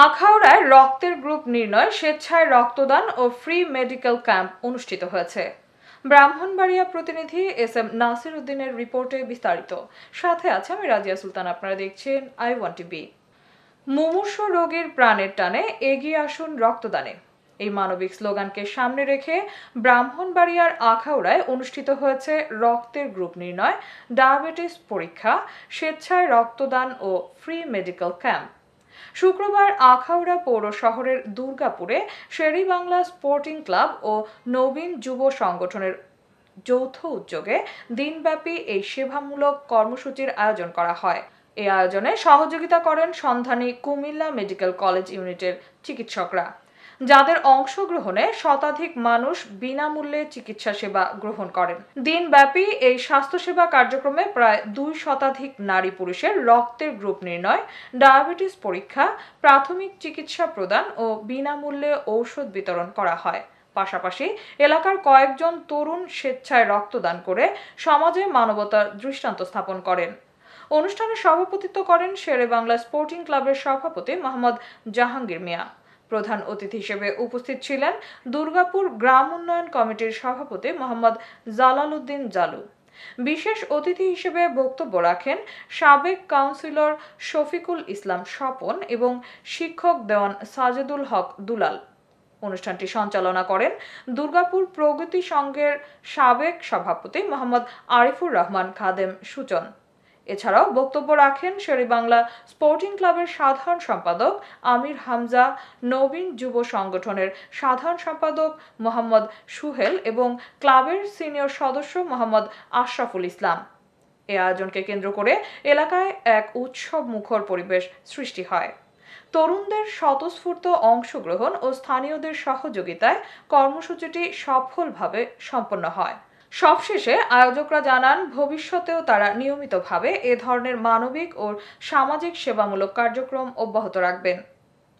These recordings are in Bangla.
আখাউড়ায় রক্তের গ্রুপ নির্ণয়, স্বেচ্ছায় রক্তদান ও ফ্রি মেডিকেল ক্যাম্প অনুষ্ঠিত হয়েছে। ব্রাহ্মণবাড়িয়া প্রতিনিধি এস এম নাসির উদ্দিনের রিপোর্টে বিস্তারিত। সাথে আছে আমি রাজিয়া সুলতান, আপনারা দেখছেন আই ওয়ান্ট টু বি মুমূর্ষ রোগীর প্রাণের টানে এগিয়ে আসুন রক্তদানে। এই মানবিক স্লোগানকে সামনে রেখে ব্রাহ্মণবাড়িয়ার আখাউড়ায় অনুষ্ঠিত হয়েছে রক্তের গ্রুপ নির্ণয়, ডায়াবেটিস পরীক্ষা, স্বেচ্ছায় রক্তদান ও ফ্রি মেডিকেল ক্যাম্প শুক্রবার আখাউড়া পৌর শহরের দুর্গাপুরে শেরি বাংলা স্পোর্টিং ক্লাব ও নবীন যুব সংগঠনের যৌথ উদ্যোগে দিনব্যাপী এই সেবামূলক কর্মসূচির আয়োজন করা হয়। এই আয়োজনে সহযোগিতা করেন সন্ধানী কুমিল্লা মেডিকেল কলেজ ইউনিটের চিকিৎসকরা। যাদের অংশগ্রহণে শতাধিক মানুষ বিনামূল্যে চিকিৎসা সেবা গ্রহণ করেন। দিনব্যাপী এই স্বাস্থ্যসেবা কার্যক্রমে প্রায় দুই শতাধিক নারী পুরুষের রক্তের গ্রুপ নির্ণয়, ডায়াবেটিস পরীক্ষা, প্রাথমিক চিকিৎসা প্রদান ও বিনামূল্যে ঔষধ বিতরণ করা হয়। পাশাপাশি এলাকার কয়েকজন তরুণ স্বেচ্ছায় রক্তদান করে সমাজে মানবতার দৃষ্টান্ত স্থাপন করেন। অনুষ্ঠানে সভাপতিত্ব করেন শেরে বাংলা স্পোর্টিং ক্লাবের সভাপতি মোহাম্মদ জাহাঙ্গীর মিয়া। প্রধান অতিথি হিসেবে উপস্থিত ছিলেন দুর্গাপুর গ্রাম উন্নয়ন কমিটির সভাপতি মোহাম্মদ জালাল উদ্দিন জালু। বিশেষ অতিথি হিসেবে বক্তব্য রাখেন সাবেক কাউন্সিলর শফিকুল ইসলাম স্বপন এবং শিক্ষক দেওয়ান সাজেদুল হক দুলাল। অনুষ্ঠানটি সঞ্চালনা করেন দুর্গাপুর প্রগতি সংঘের সাবেক সভাপতি মোহাম্মদ আরিফুর রহমান খাদেম সুজন। এছাড়াও বক্তব্য রাখেন শেরেবাংলা স্পোর্টিং ক্লাবের সাধারণ সম্পাদক আমির হামজা, নবীন যুব সংগঠনের সাধারণ সম্পাদক মোহাম্মদ সুহেল এবং ক্লাবের সিনিয়র সদস্য মোহাম্মদ আশরাফুল ইসলাম। এ আয়োজনকে কেন্দ্র করে এলাকায় এক উৎসব মুখর পরিবেশ সৃষ্টি হয়। তরুণদের স্বতঃস্ফূর্ত অংশগ্রহণ ও স্থানীয়দের সহযোগিতায় কর্মসূচিটি সফলভাবে সম্পন্ন হয়। সবশেষে আয়োজকরা জানান, ভবিষ্যতেও তারা নিয়মিতভাবে এ ধরনের মানবিক ও সামাজিক সেবামূলক কার্যক্রম অব্যাহত রাখবেন।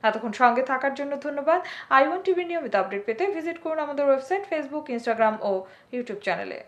এতক্ষণ সঙ্গে থাকার জন্য ধন্যবাদ। আইওয়ান টিভির নিয়মিত আপডেট পেতে ভিজিট করুন আমাদের ওয়েবসাইট, ফেসবুক, ইনস্টাগ্রাম ও ইউটিউব চ্যানেলে।